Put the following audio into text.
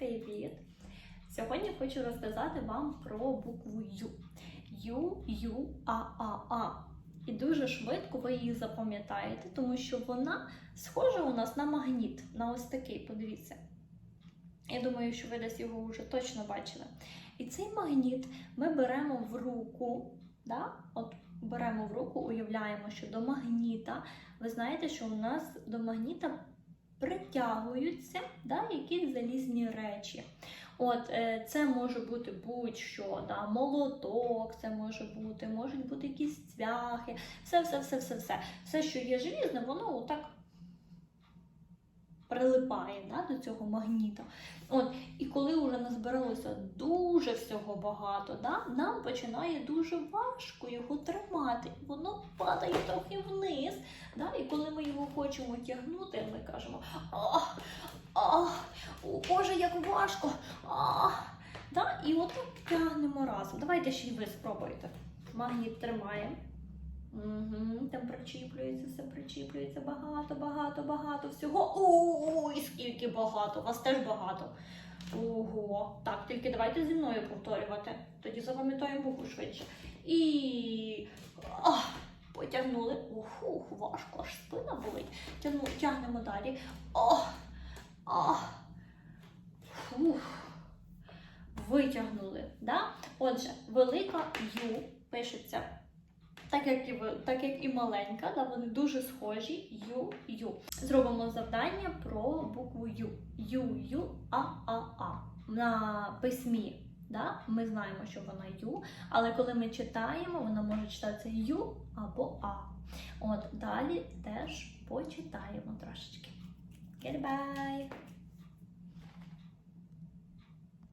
Привіт! Сьогодні хочу розказати вам про букву Ю. Ю, Ю, А, А, А. І дуже швидко ви її запам'ятаєте, тому що вона схожа у нас на магніт, на ось такий, подивіться. Я думаю, що ви десь його вже точно бачили. І цей магніт ми беремо в руку, да? От беремо в руку, уявляємо, що до магніта, ви знаєте, що у нас до магніта притягуються да, якісь залізні речі. От е, це може бути будь-що, да, молоток, це може бути, можуть бути якісь цвяхи, все, все, все, все, все. Все, що є желізне, воно отак прилипає да, до цього магніта. От, і коли вже назбиралося дуже всього багато, да, нам починає дуже важко його тримати. Воно падає трохи вниз. Да, і коли ми його хочемо тягнути, ми кажемо ах, ах, о, Боже, як важко! Ах. Да, і отак тягнемо разом. Давайте ще й ви спробуйте. Магніт тримає. Там причіплюється, все причіплюється багато, багато, багато всього. Ой, скільки багато! Вас теж багато. Ого. Так, тільки давайте зі мною повторювати. Тоді запам'ятаємо букву швидше. І ах, потягнули. Ух, ух, важко, аж спина болить. Тягну, тягнемо далі. Ох, ах. Фух. Витягнули. Да? Отже, велика Ю пишеться так як і так як і маленька, да, вони дуже схожі. Ю, Ю. Зробимо завдання про букву Ю. Ю, Ю, А, А, А. На письмі. Да? Ми знаємо, що вона Ю, але коли ми читаємо, вона може читатися Ю або А. От далі теж почитаємо трошечки. Goodbye!